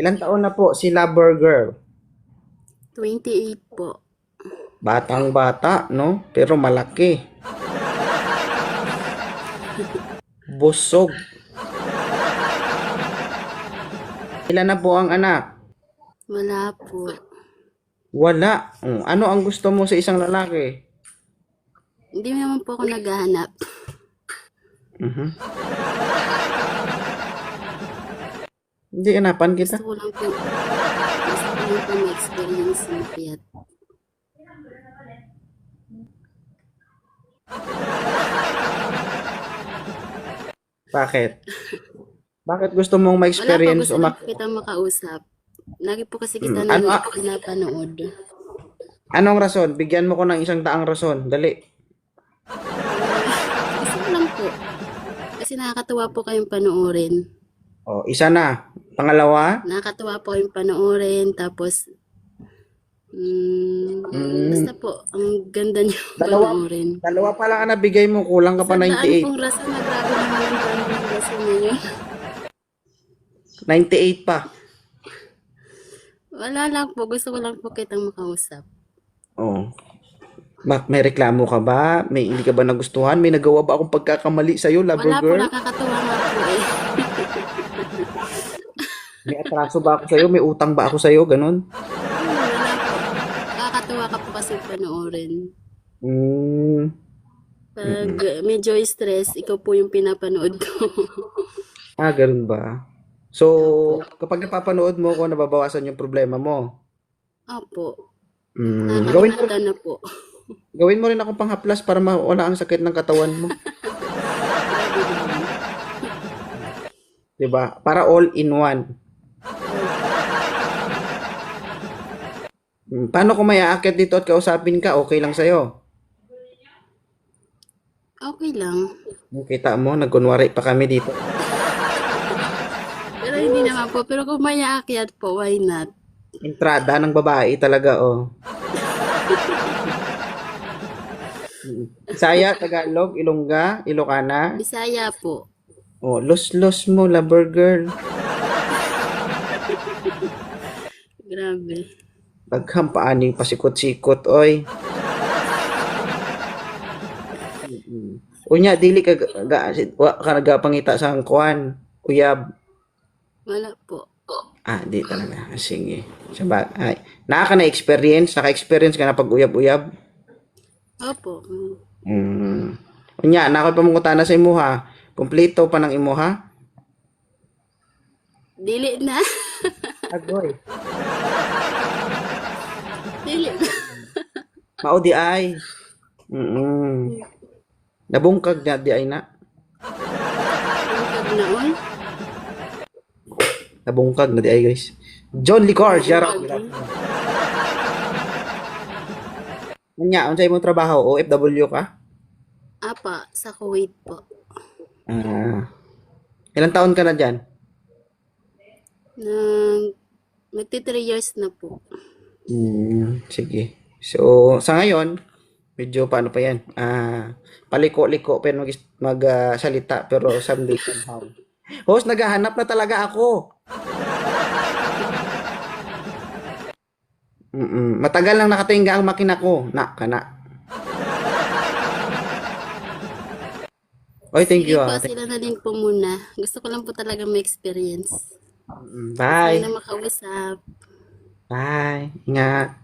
Ilan taon na po si Lover Girl? 28 po. Batang bata, no? Pero malaki. Busog. Ilan na po ang anak? Wala po. Wala. Mm, Ano ang gusto mo sa isang lalaki? Hindi naman po ako naghahanap. Mhm. Hindi hanapan kita. Gusto ko lang po, gusto ko lang po ma-experience ng piyat. Bakit? Bakit gusto mong Wala pa, ma-experience gusto umak- kita makausap. Lagi po kasi kita ano, na ah? pinapanood. Anong rason? Bigyan mo ko ng isang daang rason. Dali. Gusto ko lang po. Kasi nakakatuwa po kayong panoorin. O, isa na. Pangalawa? Nakakatuwa po kayong panoorin. Tapos, mm, Mm. basta po, ang ganda niyo Dalawa. panoorin. Dalawa pa lang ang nabigay mo. Kulang ka pa Sandaan 98. pong rason na grabe naman ang banding rason ninyo. 98 pa. Wala lang po. Gusto ko lang po kitang makausap. Oh. Mak, may reklamo ka ba? May hindi ka ba nagustuhan? May nagawa ba akong pagkakamali sa'yo, lover Wala po, girl? nakakatuwa nga atraso ba ako sa'yo? May utang ba ako sa'yo? Ganon? Nakakatuwa ka po kasi panoorin. Mm, Pag medyo stress, ikaw po yung pinapanood ko. ah, ganun ba? So, kapag napapanood mo ko, nababawasan yung problema mo. Opo. Mm, gawin mo, na po. gawin mo rin akong panghaplas para mawala ang sakit ng katawan mo. Diba? Para all in one. Paano kung may aakyat dito at kausapin ka, okay lang sa'yo? Okay lang. Kita mo, nagkunwari pa kami dito. Pero hindi naman po. Pero kung may aakyat po, why not? Entrada ng babae talaga, oh. Mm. Saya, Tagalog, Ilongga, Ilocana. Bisaya po. Oh, los-los mo, lover girl. Grabe. Daghang paaning pasikot-sikot, oy. Unya, dili ka, ga, wa ka nagapangita sa kuan. Uyab. Wala po. Ah, di talaga. Sige. Sabag. Ay, naka na experience, naka-experience ka na pag uyab-uyab. Opo. Mm. Unya, naka pamungutan na sa imuha. Kompleto pa ng imuha. Dili na. Agoy. Dili. Mao di ay. Mm. Nabungkag na di ay na. Ang naon. Nabungkag na di ay guys. John Licor, shout out. Unya, unsay imong trabaho? OFW ka? Apa, sa Kuwait po. Ah. Ilang taon ka na dyan? Nang magti 3 years na po. Hmm, sige. So, sa ngayon, medyo paano pa yan? Ah, paliko-liko pero mag, mag ah, salita pero someday somehow. Host, naghahanap na talaga ako. Mm Matagal lang nakatingga ang makina ko. Na, kana. Oy, thank Sige you. po, ah. sila na din po muna. Gusto ko lang po talaga may-experience. Mm, Bye. Sana makausap. Bye. Ingat.